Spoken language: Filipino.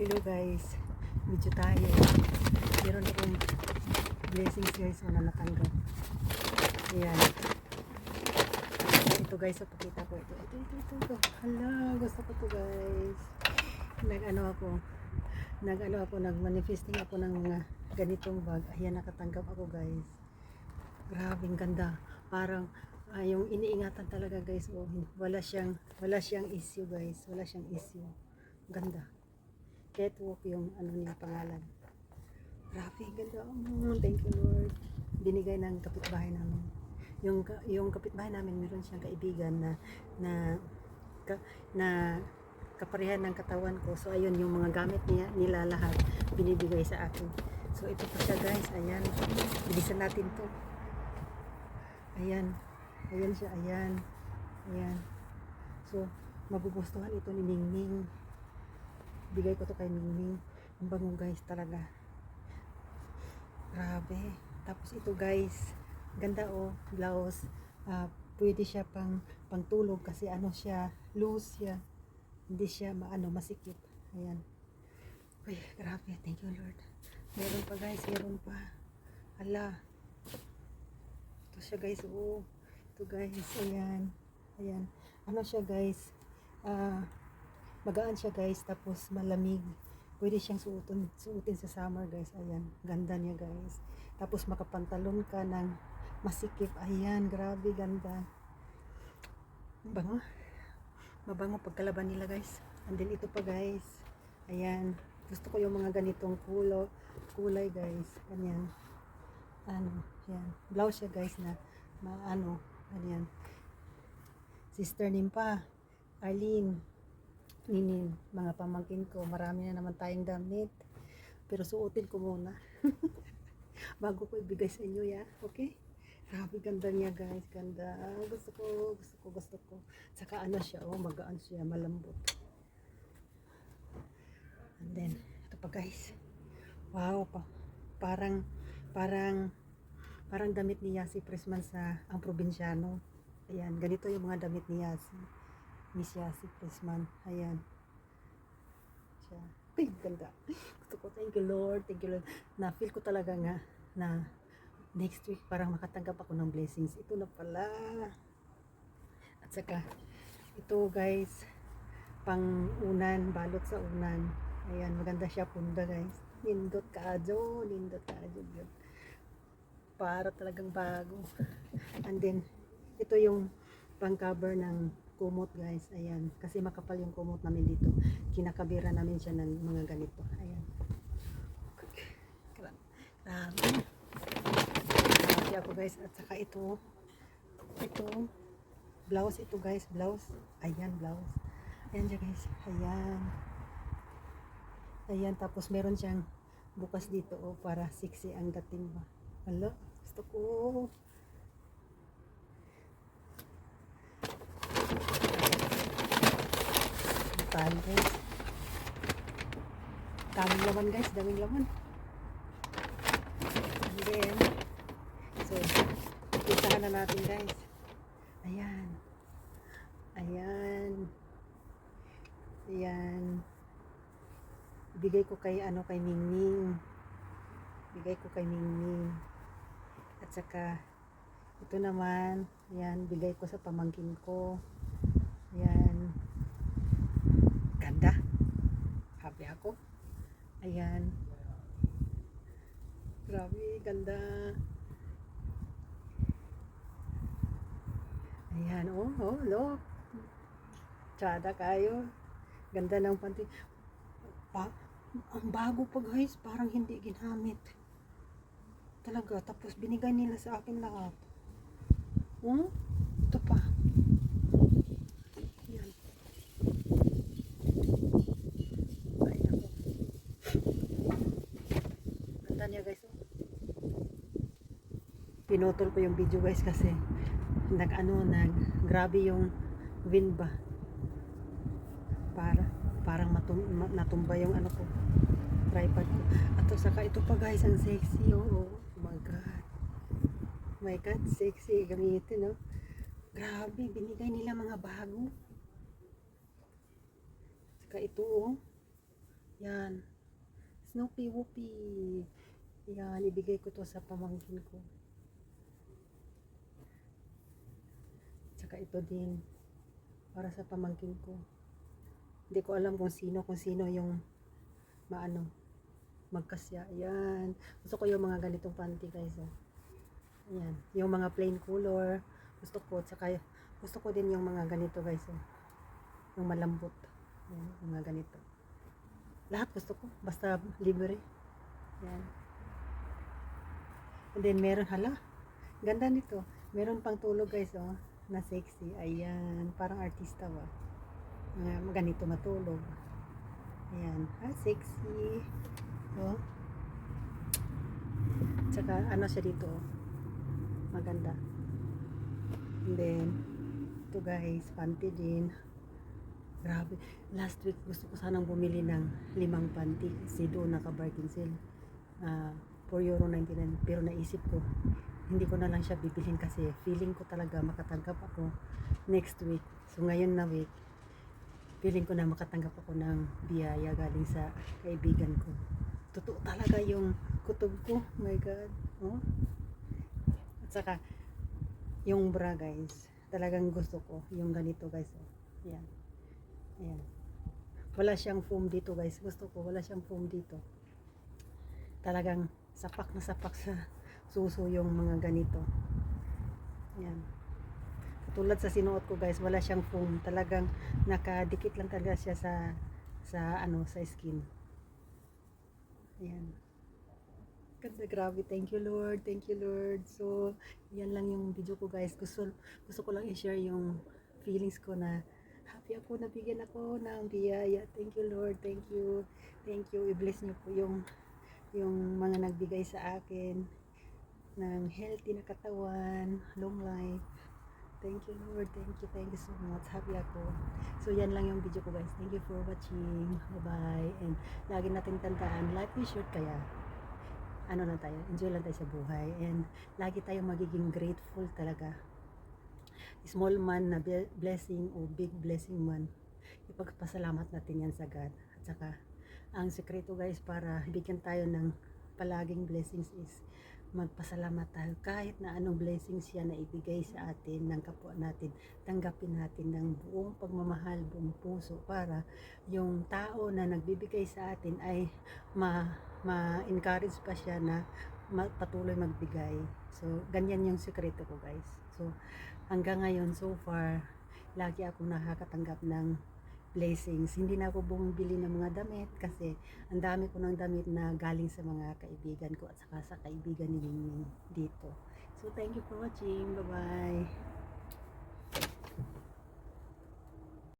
Hello guys, medyo tayo. Meron akong blessings guys na natanggap. Ayan. Ito guys, so pakita ko ito. Ito, ito, ito, ito. Hala, gusto ko to guys. Nag-ano ako, nag-ano ako, nag-manifesting ako ng mga ganitong bag. Ayan, nakatanggap ako guys. Grabing ganda. Parang ah, yung iniingatan talaga guys. Oh, wala siyang, wala siyang issue guys. Wala siyang issue. Ganda. Catwalk yung ano niya pangalan. Grabe, ganda. Oh, thank you Lord. Binigay ng kapitbahay namin. Yung yung kapitbahay namin meron siyang kaibigan na na ka, na kaparehan ng katawan ko. So ayun yung mga gamit niya nila lahat binibigay sa akin. So ito pa siya guys. Ayan. Bilisan natin to. Ayan. Ayan siya. Ayan. Ayan. So magugustuhan ito ni Ningning bigay ko to kay Mingming. Ang bango guys talaga. Grabe. Tapos ito guys, ganda oh, blouse. Ah, pwede siya pang pangtulog kasi ano siya, loose siya. Hindi siya maano masikip. Ayan. Uy, grabe. Thank you Lord. Meron pa guys, meron pa. Hala. Ito siya guys, oh. Ito guys, ayan. Ayan. Ano siya guys? Ah, magaan siya guys. Tapos malamig. Pwede siyang suotin, suotin sa summer guys. Ayan ganda niya guys. Tapos makapantalon ka ng masikip. Ayan grabe ganda. Bango mabango pagkalaban nila guys. And then ito pa guys. Ayan. Gusto ko yung mga ganitong kulo kulay guys. Ganyan. Ano yan blouse siya guys na maano. Ganyan sister nimpa Arlene ninin, mga pamangkin ko, marami na naman tayong damit. Pero suotin ko muna. Bago ko ibigay sa inyo, ya. Okay? Grabe, ganda niya, guys. Ganda. Gusto ko, gusto ko, gusto ko. Saka ano siya, oh, magaan siya, malambot. And then, ito pa, guys. Wow, pa. Parang, parang, parang damit ni Yasi Prisman sa ang probinsyano. Ayan, ganito yung mga damit ni Yasi. Miss Yasi Prisman. Ayan. Siya. Ay, ganda. Gusto ko, thank you Lord, thank you Lord. Na-feel ko talaga nga na next week parang makatanggap ako ng blessings. Ito na pala. At saka, ito guys, pang unan, balot sa unan. Ayan, maganda siya punda guys. Nindot kaadyo, nindot kaadyo. Para talagang bago. And then, ito yung pang cover ng kumot guys. Ayan. Kasi makapal yung kumot namin dito. Kinakabira namin siya ng mga ganito. Ayan. Gra- Grabe. Grabe ako guys. At saka ito. Ito. Blouse ito guys. Blouse. Ayan blouse. Ayan siya guys. Ayan. Ayan. Tapos meron siyang bukas dito oh, para sexy ang dating ba. Hala. Gusto ko. Guys. Daming laman guys, daming laman. And then, so, pisahan na natin guys. Ayan. Ayan. Ayan. Bigay ko kay ano kay Mingming. Bigay ko kay Mingming. At saka ito naman, ayan, bigay ko sa pamangkin ko. Ayan. Ganda. Happy ako. Ayan. Grabe, ganda. Ayan, oh, oh, look. Tsada kayo. Ganda ng panty. Pa, ang bago pa guys, parang hindi ginamit. Talaga, tapos binigay nila sa akin lahat. Hmm? Ito pa. Yan. Ay, ako. Ganda niya guys. oh. Pinutol ko yung video guys kasi nag ano, nag grabe yung wind ba. Para parang matum, ma- natumba yung ano ko tripod ko. At saka ito pa guys, ang sexy oh. oh my god. My god, sexy gamitin no. Grabe, binigay nila mga bago. Saka ito oh. Yan. Snoopy Whoopy. Yan, ibigay ko to sa pamangkin ko. Tsaka ito din. Para sa pamangkin ko. Hindi ko alam kung sino, kung sino yung maano, magkasya. Yan. Gusto ko yung mga ganitong panty guys. Oh. Ayan. Yung mga plain color. Gusto ko. Tsaka gusto ko din yung mga ganito guys. Oh. Yung malambot. Yan. Yung mga ganito. Lahat gusto ko. Basta libre. Yan. And then meron, hala. Ganda nito. Meron pang tulog guys oh. Na sexy. Ayan. Parang artista ba. Mga ganito matulog. Ayan. Ah, sexy. Oh. Tsaka ano siya dito oh. Maganda. And then, ito guys, panty din. Grabe. Last week, gusto ko sanang bumili ng limang panty kasi doon naka-bargain sale. Ah, 4 euro 99. Pero naisip ko, hindi ko na lang siya bibilhin kasi feeling ko talaga makatanggap ako next week. So ngayon na week, feeling ko na makatanggap ako ng biyaya galing sa kaibigan ko. Totoo talaga yung kutob ko. My God. Oh. At saka, yung bra guys, talagang gusto ko. Yung ganito guys. Oh. Yan. Ayan. Wala siyang foam dito guys. Gusto ko, wala siyang foam dito. Talagang sapak na sapak sa suso yung mga ganito. Yan. Katulad sa sinuot ko guys, wala siyang foam. Talagang nakadikit lang talaga siya sa sa ano, sa skin. Ayan. Ganda, grabe. Thank you, Lord. Thank you, Lord. So, yan lang yung video ko, guys. Gusto, gusto ko lang i-share yung feelings ko na happy ako, nabigyan ako ng biyaya. Thank you, Lord. Thank you. Thank you. I-bless niyo po yung yung mga nagbigay sa akin ng healthy na katawan, long life. Thank you, Lord. Thank you. Thank you so much. Happy ako. So, yan lang yung video ko, guys. Thank you for watching. Bye-bye. And lagi natin tandaan, life is short kaya ano lang tayo, enjoy lang tayo sa buhay. And lagi tayong magiging grateful talaga. Small man na blessing o big blessing man, ipagpasalamat natin yan sa God. At saka, ang sekreto guys para bigyan tayo ng palaging blessings is magpasalamat tayo kahit na anong blessings siya na ibigay sa atin ng kapwa natin tanggapin natin ng buong pagmamahal buong puso para yung tao na nagbibigay sa atin ay ma ma-encourage pa siya na patuloy magbigay. So ganyan yung sekreto ko guys. So hanggang ngayon so far lagi akong nakakatanggap ng blessings. Hindi na ako bumibili ng mga damit kasi ang dami ko ng damit na galing sa mga kaibigan ko at saka sa kaibigan ni Mingming dito. So, thank you for watching. Bye-bye.